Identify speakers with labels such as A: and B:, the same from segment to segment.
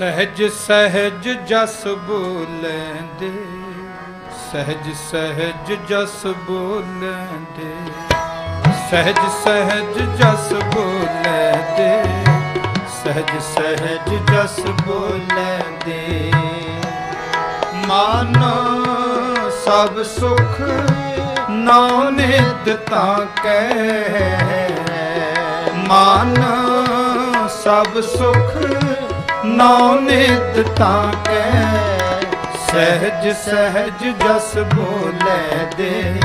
A: ਸਹਿਜ ਸਹਿਜ ਜਸ ਬੋਲਦੇ, ਸਹਿਜ ਸਹਿਜ ਜਸ ਬੋਲਦੇ, ਸਹਿਜ ਸਹਿਜ ਜਸ ਬੋਲਦੇ, ਸਹਿਜ ਸਹਿਜ ਜਸ ਬੋਲਦੇ। ਮਾਨੋ ਸਭ ਸੁਖ ਨਾਉ ਨਿਤ ਤਾਂ ਕੈ ਮਾਨ ਸਭ ਸੁਖ ਨਾਉ ਨਿਤ ਤਾਂ ਕੈ ਸਹਿਜ ਸਹਿਜ ਜਸ ਬੋਲੇ ਦੇ।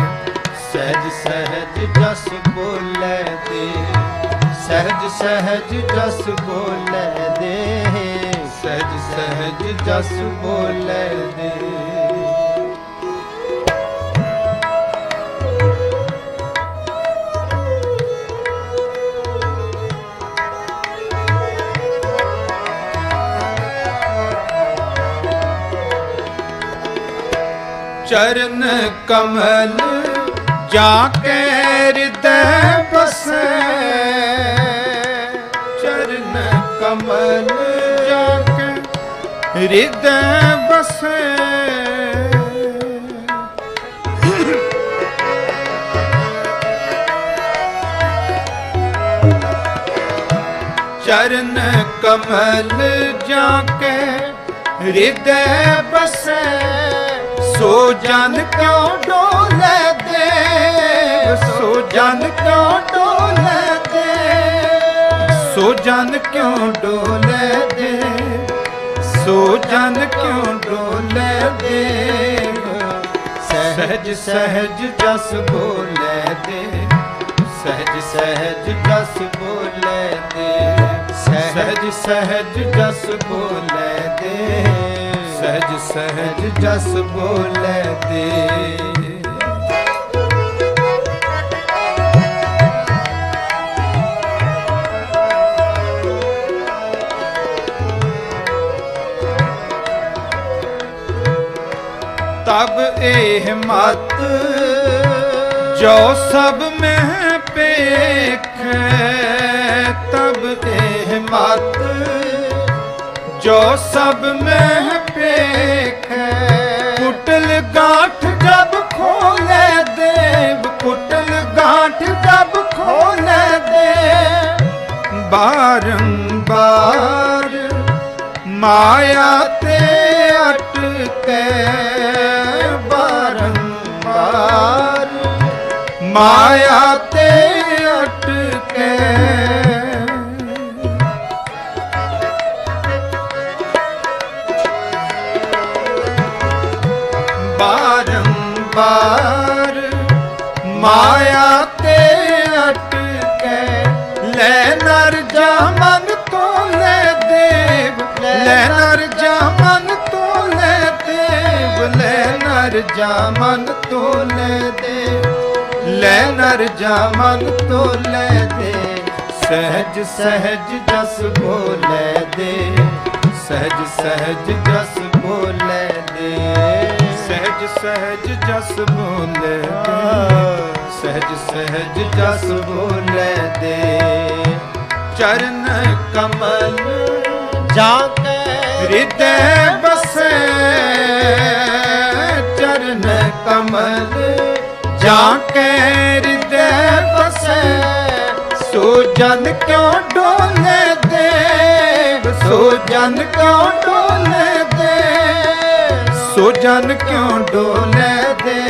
A: ਸਹਿਜ ਸਹਿਜ ਜਸ ਬੋਲੇ ਦੇ। ਸਹਿਜ ਸਹਿਜ ਜਸ ਬੋਲੇ ਦੇ। ਸਹਿਜ ਸਹਿਜ ਜਸ ਬੋਲੇ ਦੇ। ਚਰਨ ਕਮਲ ਜਾ ਕੇ ਹਿਰਦੈ ਬਸੈ ਚਰਨ ਕਮਲ ਜਾ ਕੇ ਹਿਰਦੈ ਬਸੈ ਚਰਨ ਕਮਲ ਜਾ ਕੇ ਹਿਰਦੈ ਬਸੈ ਸੋ ਜਨ ਕਿਉਂ ਡੋਲੇ ਦੇ? ਸੋ ਜਨ ਕਿਉਂ ਡੋਲੇ ਦੇ? ਸੋ ਜਨ ਕਿਉ ਡੋਲੇ ਦੇ? ਸੋ ਜਨ ਕਿਉਂ ਡੋਲੇ ਦੇ? ਸਹਿਜ ਸਹਿਜ ਜਸ ਬੋਲੇ ਦੇ। ਸਹਿਜ ਸਹਿਜ ਜਸ ਬੋਲੇ ਦੇ। ਸਹਿਜ ਸਹਿਜ ਜਸ ਬੋਲੇ ਦੇ। ਸਹਿਜ ਸਹਿਜ ਜਸ ਬੋਲੇ ਦੇ ਤਬ ਇਹ ਮਤ ਜੋ ਸਭ ਮੈਂ ਪੇਖੈ, ਤਬ ਇਹ ਮਤ ਜੋ ਸਭ ਮੈਂ ਪੇਖੈ ਕੁਟਲ ਗਾਠ ਜਬ ਖੋਲੇ ਦੇਵ, ਕੁਟਲ ਗਾਠ ਜਬ ਖੋਲੇ ਦੇ ਬਾਰੰਬਾਰ ਮਾਇਆ ਤੇ ਅਟਕੇ, ਬਾਰੰਬਾਰ ਮਾਇਆ ਬਾਰੰਬਾਰ ਮਾਇਆ ਤੇ ਅਟਕੇ, ਲੈ ਨਰ ਜਾਮਨ ਤੋਂ ਲੈ ਦੇਵ, ਲੈ ਨਰ ਜਾ ਤੋਂ ਲੈ ਦੇਵ, ਲੈ ਨਰ ਜਾ ਮਨ ਤੋਂ ਲੈ ਦੇਵ, ਲੈ ਨਰ ਜਾ ਤੋਂ ਲੈ ਦੇ ਸਹਿਜ ਸਹਿਜ ਜਸ ਬੋਲੇ ਦੇ ਸਹਿਜ ਸਹਿਜ ਜਸ ਬੋਲੇ ਦੇ ਸਹਿਜ ਜਸ ਬੋਲੇ ਸਹਿਜ ਸਹਿਜ ਜਸ ਬੋਲੇ ਦੇ। ਚਰਨ ਕਮਲ
B: ਜਾ ਕੇ
A: ਹਿਰਦੈ ਬਸੈ। ਚਰਨ ਕਮਲ ਜਾ ਕੇ ਹਿਰਦੈ ਬਸੈ। ਸੋ ਜਨ ਕਿਉ ਡੋਲੇ ਦੇ? ਸੋ ਜਨ ਕਿਉ ਡੋਲੇ ਸੋ ਜਨ ਕਿਉ ਡੋਲੇ ਦੇ?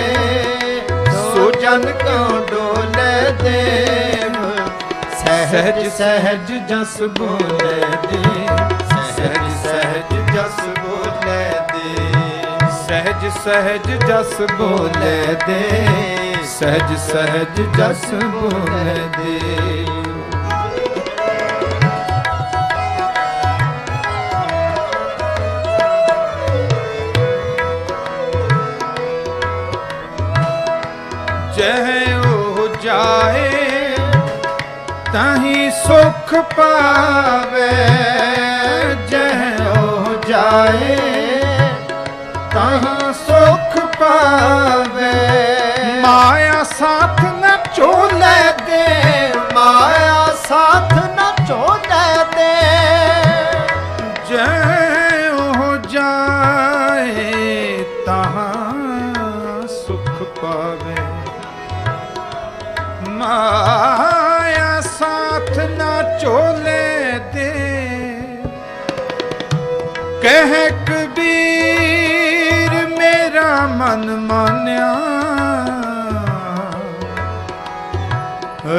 A: ਸੋ ਜਨ ਕਿਉ ਡੋਲੇ ਦੇ? ਸਹਿਜ ਸਹਿਜ ਜਸ ਬੋਲੇ ਦੇ। ਸਹਿਜ ਸਹਿਜ ਜਸ ਬੋਲੇ ਦੇ। ਸਹਿਜ ਸਹਿਜ ਜਸ ਬੋਲੇ ਦੇ। ਸਹਿਜ ਸਹਿਜ ਜਸ ਬੋਲੇ ਦੇ। ਸਹਿਓ ਜਾਏ, ਤਾਹੀ ਸੁਖ ਪਾਵੇ। ਜਹਿਓ ਜਾਏ, ਤਾਹਾਂ ਸੁਖ ਪਾਵੇ। ਮਾਇਆ ਸਾਥ ਨਾ ਚੋਲੇ ਦੇ,
B: ਮਾਇਆ ਸਾਥ ਨਾ ਚੋਲੇ ਦੇ।
A: ਜਹਿਓ ਜਾਏ, ਤਾਹਾਂ ਸੁਖ ਪਾਵੇ। ਮਾਇਆ ਸਾਥ ਨਾ ਚੋਲੇ ਦੇ। ਕਹਿ ਕਬੀਰ ਮੇਰਾ ਮਨ ਮਾਨਿਆ।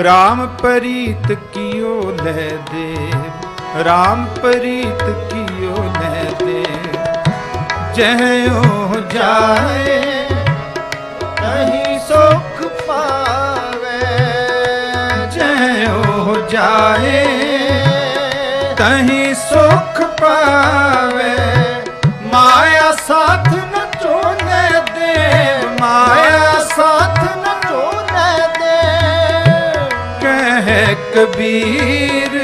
A: ਰਾਮ ਪ੍ਰੀਤ ਕੀਓ ਲੈ ਦੇ। ਰਾਮ ਪ੍ਰੀਤ ਕੀਓ ਲੈ ਦੇ। ਜਹਿਓ ਜਾਏ ਜਾਏ, ਤਹੀਂ ਸੁਖ ਪਾਵੇ। ਮਾਇਆ ਸਾਥ ਨ ਚੋਲੇ ਦੇ, ਮਾਇਆ ਸਾਥ ਨ
B: ਚੋਲੇ ਦੇ।
A: ਕਹਿ ਕਬੀਰ,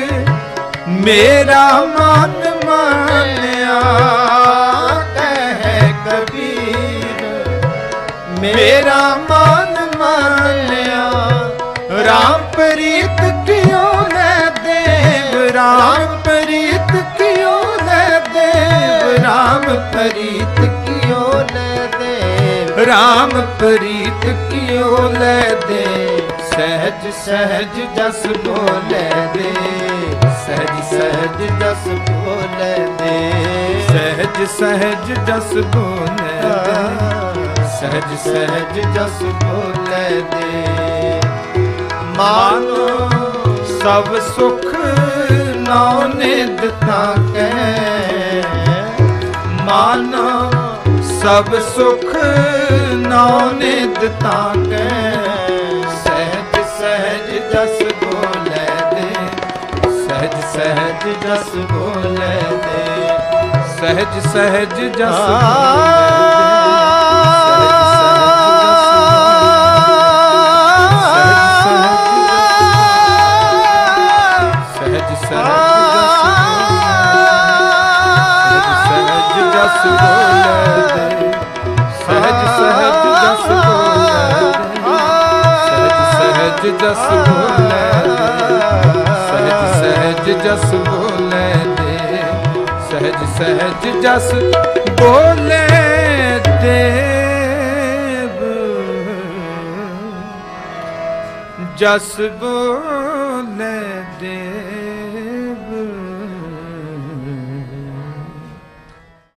A: ਮੇਰਾ ਮਨ ਮਾਨਿਆ। ਕਹਿ ਕਬੀਰ, ਮੇਰਾ ਮਨ ਮਾਨਿਆ। ਰਾਮ ਪ੍ਰੀਤ ਕਿਉ ਲੈ ਦੇਵ? ਰਾਮ ਪ੍ਰੀਤ ਕਿਉ ਲੈ ਦੇਵ? ਰਾਮ ਪ੍ਰੀਤ
B: ਕਿਉ ਲੈ ਦੇ
A: ਰਾਮ ਪ੍ਰੀਤ ਕਿਉ ਲੈ ਦੇ ਸਹਿਜ ਸਹਿਜ ਜਸ ਬੋਲੇ ਦੇ ਸਹਿਜ ਸਹਿਜ ਜਸ
B: ਬੋਲੇ ਦੇ
A: ਸਹਿਜ ਸਹਿਜ ਜਸ ਬੋਲੇ ਦੇ ਸਹਿਜ ਸਹਿਜ ਜਸ
B: ਬੋਲੇ ਦੇ
A: ਮਾਨੋ, ਸਭ ਸੁਖ ਨੌ ਨਿਦ ਤਾਂ ਕੈ ਮਾਨੋ, ਸਭ ਸੁਖ ਨੌ ਨਿਦ ਤਾਂ ਕੈ ਸਹਿਜ ਸਹਿਜ ਜਸ ਬੋਲੇ ਦੇ ਸਹਿਜ ਸਹਿਜ ਜਸ ਬੋਲੇ ਦੇ ਸਹਿਜ ਸਹਿਜ ਜਸ ਸਹਿਜ ਸਹਿਜ ਜਸ ਬੋਲੇ ਸਹਿਜ ਸਹਿਜ ਜਸ ਬੋਲੇ ਦੇ ਸਹਿਜ ਜਸ ਬੋਲੇ ਸਹਿਜ ਸਹਿਜ ਜਸ ਬੋਲੇ ਦੇਵ ਜਸ ਬੋਲੇ